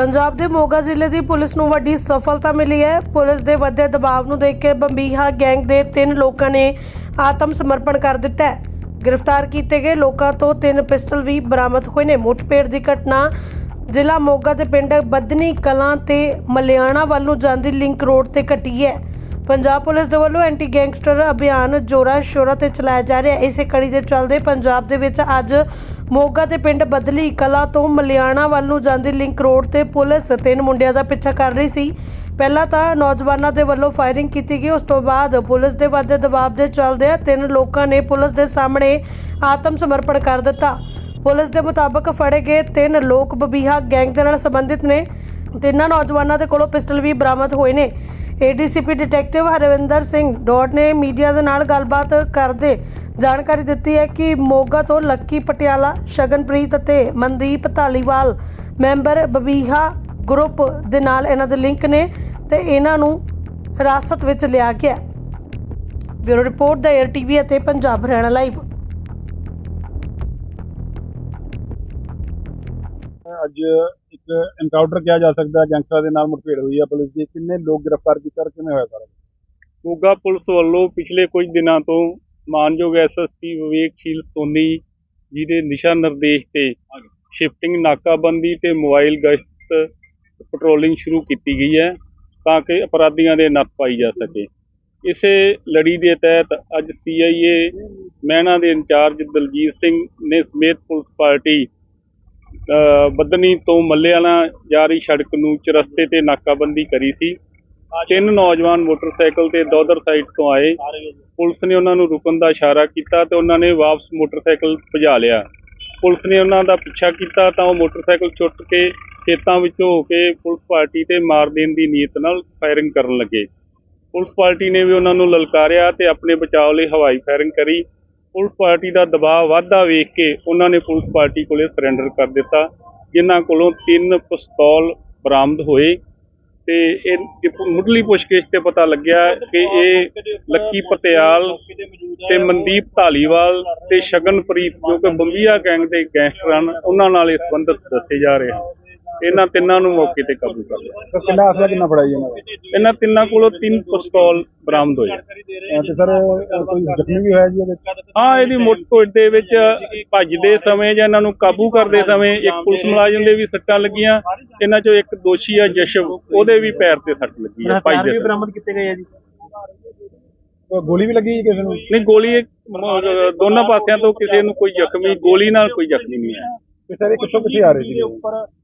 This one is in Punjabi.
ਪੰਜਾਬ ਦੇ ਮੋਗਾ ਜ਼ਿਲ੍ਹੇ ਦੀ ਪੁਲਿਸ ਨੂੰ ਵੱਡੀ ਸਫਲਤਾ ਮਿਲੀ ਹੈ। ਪੁਲਿਸ ਦੇ ਵੱਧਦੇ ਦਬਾਅ ਨੂੰ ਦੇਖ ਕੇ ਬੰਬੀਹਾ ਗੈਂਗ ਦੇ ਤਿੰਨ ਲੋਕਾਂ ਨੇ ਆਤਮ ਸਮਰਪਣ ਕਰ ਦਿੱਤਾ ਹੈ। ਗ੍ਰਿਫਤਾਰ ਕੀਤੇ ਗਏ ਲੋਕਾਂ ਤੋਂ ਤਿੰਨ ਪਿਸਟਲ ਵੀ ਬਰਾਮਦ ਹੋਏ ਨੇ। ਮੁੱਠਭੇੜ ਦੀ ਘਟਨਾ ਜ਼ਿਲ੍ਹਾ ਮੋਗਾ ਦੇ ਪਿੰਡ ਬੱਦਨੀ ਕਲਾਂ ਤੇ ਮਲਿਆਣਾ ਵੱਲ ਨੂੰ ਜਾਂਦੀ ਲਿੰਕ ਰੋਡ ਤੇ ਘਟੀ ਹੈ। ਪੰਜਾਬ ਪੁਲਿਸ ਦੇ ਵੱਲੋਂ ਐਂਟੀ ਗੈਂਗਸਟਰ ਅਭਿਆਨ ਜੋਰਾ ਸ਼ੋਰਾ ਤੇ ਚਲਾਇਆ ਜਾ ਰਿਹਾ ਹੈ। ਇਸੇ ਕੜੀ ਦੇ ਚੱਲਦੇ ਪੰਜਾਬ ਦੇ ਵਿੱਚ ਅੱਜ ਮੋਗਾ ਦੇ ਪਿੰਡ ਬਦਲੀ ਕਲਾ ਤੋਂ ਮਲਿਆਣਾ ਵੱਲ ਨੂੰ ਜਾਂਦੀ ਲਿੰਕ ਰੋਡ ਤੇ ਪੁਲਿਸ ਤਿੰਨ ਮੁੰਡਿਆਂ ਦਾ ਪਿੱਛਾ ਕਰ ਰਹੀ ਸੀ। ਪਹਿਲਾਂ ਤਾਂ ਨੌਜਵਾਨਾਂ ਦੇ ਵੱਲੋਂ ਫਾਇਰਿੰਗ ਕੀਤੀ ਗਈ, ਉਸ ਤੋਂ ਬਾਅਦ ਪੁਲਿਸ ਦੇ ਵੱਧਦੇ ਦਬਾਅ ਦੇ ਚੱਲਦਿਆਂ ਤਿੰਨ ਲੋਕਾਂ ਨੇ ਪੁਲਿਸ ਦੇ ਸਾਹਮਣੇ ਆਤਮ ਸਮਰਪਣ ਕਰ ਦਿੱਤਾ। ਪੁਲਿਸ ਦੇ ਮੁਤਾਬਕ ਫੜੇ ਗਏ ਤਿੰਨ ਲੋਕ ਬਬੀਹਾ ਗੈਂਗ ਦੇ ਨਾਲ ਸੰਬੰਧਿਤ ਨੇ। ਤਿੰਨਾਂ ਨੌਜਵਾਨਾਂ ਦੇ ਕੋਲੋਂ ਪਿਸਟਲ ਵੀ ਬਰਾਮਦ ਹੋਏ ਨੇ। ADCP detective Harvinder Singh dot ਨੇ ਮੀਡੀਆ ਦੇ ਨਾਲ ਗੱਲਬਾਤ ਕਰਦੇ ਜਾਣਕਾਰੀ ਦਿੱਤੀ ਹੈ ਕਿ ਮੋਗਾ ਤੋਂ ਲੱਕੀ ਪਟਿਆਲਾ, ਸ਼ਗਨਪ੍ਰੀਤ ਅਤੇ ਮਨਦੀਪ ਧਾਲੀਵਾਲ ਮੈਂਬਰ ਬਬੀਹਾ ਗਰੁੱਪ ਦੇ ਨਾਲ ਇਹਨਾਂ ਦੇ ਲਿੰਕ ਨੇ ਤੇ ਇਹਨਾਂ ਨੂੰ ਹਿਰਾਸਤ ਵਿੱਚ ਲਿਆ ਗਿਆ ਬਿਊਰੋ ਰਿਪੋਰਟ ਦਾ 에ਅਰ ਟੀਵੀ ਅਤੇ ਪੰਜਾਬ ਹਰਿਆਣਾ ਲਾਈਵ। ਅੱਜ ਇੱਕ ਐਨਕਾਊਂਟਰ ਕਿਹਾ ਜਾ ਸਕਦਾ ਗੈਂਗਸਟਰਾਂ ਦੇ ਨਾਲ ਮੁਠਭੇੜ ਹੋਈ ਹੈ ਪੁਲਿਸ ਦੀ। ਕਿੰਨੇ ਲੋਕ ਗ੍ਰਿਫਤਾਰ ਕੀਤੇ ਔਰ ਕਿਵੇਂ ਹੋਇਆ ਸਾਰਾ? ਮੋਗਾ ਪੁਲਿਸ ਵੱਲੋਂ ਪਿਛਲੇ ਕੁਝ ਦਿਨਾਂ ਤੋਂ ਮਾਨਯੋਗ ਐਸਐਸਪੀ ਵਿਵੇਕਸ਼ੀਲ ਸੋਨੀ ਜੀ ਦੇ ਨਿਸ਼ਾ ਨਿਰਦੇਸ਼ ਤੇ ਸ਼ਿਫਟਿੰਗ ਨਾਕਾਬੰਦੀ ਤੇ ਮੋਬਾਈਲ ਗਸ਼ਤ ਪੈਟਰੋਲਿੰਗ ਸ਼ੁਰੂ ਕੀਤੀ ਗਈ ਹੈ ਤਾਂ ਕਿ ਅਪਰਾਧੀਆਂ ਦੇ ਨੱਥ ਪਾਈ ਜਾ ਸਕੇ। ਇਸੇ ਲੜੀ ਦੇ ਤਹਿਤ ਅੱਜ ਸੀਆਈਏ ਮਹਿਣਾ ਦੇ ਇੰਚਾਰਜ ਦਲਜੀਤ ਸਿੰਘ ਨੇ ਸਮੇਤ ਪੁਲਿਸ ਪਾਰਟੀ ਬੱਦਨੀ ਤੋਂ ਮੱਲੇਆਲਾ ਜਾ ਰਹੀ ਸੜਕ ਨੂੰ ਚਰਸਤੇ ਤੇ ਨਾਕਾਬੰਦੀ ਕਰੀ ਸੀ। ਤਿੰਨ ਨੌਜਵਾਨ ਮੋਟਰਸਾਈਕਲ ਤੇ ਦੋਦਰ ਸਾਈਡ ਤੋਂ ਆਏ। ਪੁਲਿਸ ਨੇ ਉਹਨਾਂ ਨੂੰ ਰੁਕਣ ਦਾ ਇਸ਼ਾਰਾ ਕੀਤਾ ਤੇ ਉਹਨਾਂ ਨੇ ਵਾਪਸ ਮੋਟਰਸਾਈਕਲ ਭਜਾ ਲਿਆ। ਪੁਲਿਸ ਨੇ ਉਹਨਾਂ ਦਾ ਪਿੱਛਾ ਕੀਤਾ ਤਾਂ ਉਹ ਮੋਟਰਸਾਈਕਲ ਛੁੱਟ ਕੇ ਖੇਤਾਂ ਵਿੱਚੋਂ ਹੋ ਕੇ ਪੁਲਿਸ ਪਾਰਟੀ ਤੇ ਮਾਰ ਦੇਣ ਦੀ ਨੀਅਤ ਨਾਲ ਫਾਇਰਿੰਗ ਕਰਨ ਲੱਗੇ। ਪੁਲਿਸ ਪਾਰਟੀ ਨੇ ਵੀ ਉਹਨਾਂ ਨੂੰ ਲਲਕਾਰਿਆ ਤੇ ਆਪਣੇ ਬਚਾਅ ਲਈ ਹਵਾਈ ਫਾਇਰਿੰਗ ਕਰੀ। ਪੁਲਿਸ ਪਾਰਟੀ ਦਾ ਦਬਾਅ ਵਾਧਾ ਵੇਖ ਕੇ ਉਹਨਾਂ ਨੇ ਪੁਲਿਸ ਪਾਰਟੀ ਕੋਲੇ ਸਰੈਂਡਰ ਕਰ ਦਿੱਤਾ, ਜਿਨ੍ਹਾਂ ਕੋਲੋਂ ਤਿੰਨ ਪਿਸਤੌਲ ਬਰਾਮਦ ਹੋਏ ਤੇ ਇਹ ਮੁੱਢਲੀ ਪੁੱਛਗਿੱਛ ਤੇ ਪਤਾ ਲੱਗਿਆ ਕਿ ਇਹ ਲੱਕੀ ਪਟਿਆਲ ਤੇ ਮਨਦੀਪ ਧਾਲੀਵਾਲ ਤੇ ਸ਼ਗਨਪ੍ਰੀਤ ਜੋ ਕਿ ਬੰਬੀਆ ਗੈਂਗ ਦੇ ਗੈਂਗਸਟਰ ਹਨ, ਉਹਨਾਂ ਨਾਲ ਇਹ ਸੰਬੰਧਿਤ ਦੱਸੇ ਜਾ ਰਹੇ ਹਨ। ਇਹਨਾਂ ਤਿੰਨਾਂ ਨੂੰ ਮੌਕੇ ਤੇ ਕਾਬੂ ਕਰ ਲਿਆ। ਸਰ ਕਿੰਨਾ ਅਸਲਾ ਕਿੰਨਾ ਫੜਾਈ ਇਹਨਾਂ ਦਾ? ਇਹਨਾਂ ਤਿੰਨਾਂ ਕੋਲੋਂ ਤਿੰਨ ਪਿਸਤੌਲ ਬਰਾਮਦ ਹੋਏ ਅਹ ਤੇ ਸਰ ਅਹ ਕੋਈ ਜ਼ਖਮੀ ਵੀ ਹੋਇਆ ਜੀ ਇਹਦੇ ਵਿੱਚ? ਹਾਂ ਇਹਦੀ ਮੁੱਠ ਦੇ ਵਿੱਚ ਭੱਜਦੇ ਸਮੇਂ ਜਾਂ ਇਹਨਾਂ ਨੂੰ ਕਾਬੂ ਕਰਦੇ ਸਮੇਂ ਇੱਕ ਪੁਲਿਸ ਮੁਲਾਜ਼ਮ ਦੇ ਵੀ ਸੱਟਾਂ ਲੱਗੀਆਂ ਇਹਨਾਂ ਚੋਂ ਇੱਕ ਦੋਸ਼ੀ ਆ ਜਸ਼ਵ ਉਹਦੇ ਵੀ ਪੈਰ ਤੇ ਸੱਟ ਲੱਗੀ ਆ ਭੱਜਦੇ ਸਮੇਂ। ਬਰਾਮਦ ਕੀਤੇ ਗਏ ਆ ਜੀ। ਗੋਲੀ ਵੀ ਲੱਗੀ ਜੀ ਕਿਸੇ ਨੂੰ? ਨਹੀਂ ਗੋਲੀ ਇੱਕ, ਅਹ, ਦੋਨਾਂ ਪਾਸਿਆਂ ਤੋਂ ਕਿਸੇ ਨੂੰ ਕੋਈ ਜ਼ਖਮੀ ਗੋਲੀ ਨਾਲ ਕੋਈ ਜ਼ਖਮੀ ਨਹੀਂ ਹੈ ਤੇ ਸਰ ਇਹ ਕਿੱਥੋਂ ਕਿੱਥੇ ਆ ਰਹੇ ਸੀ?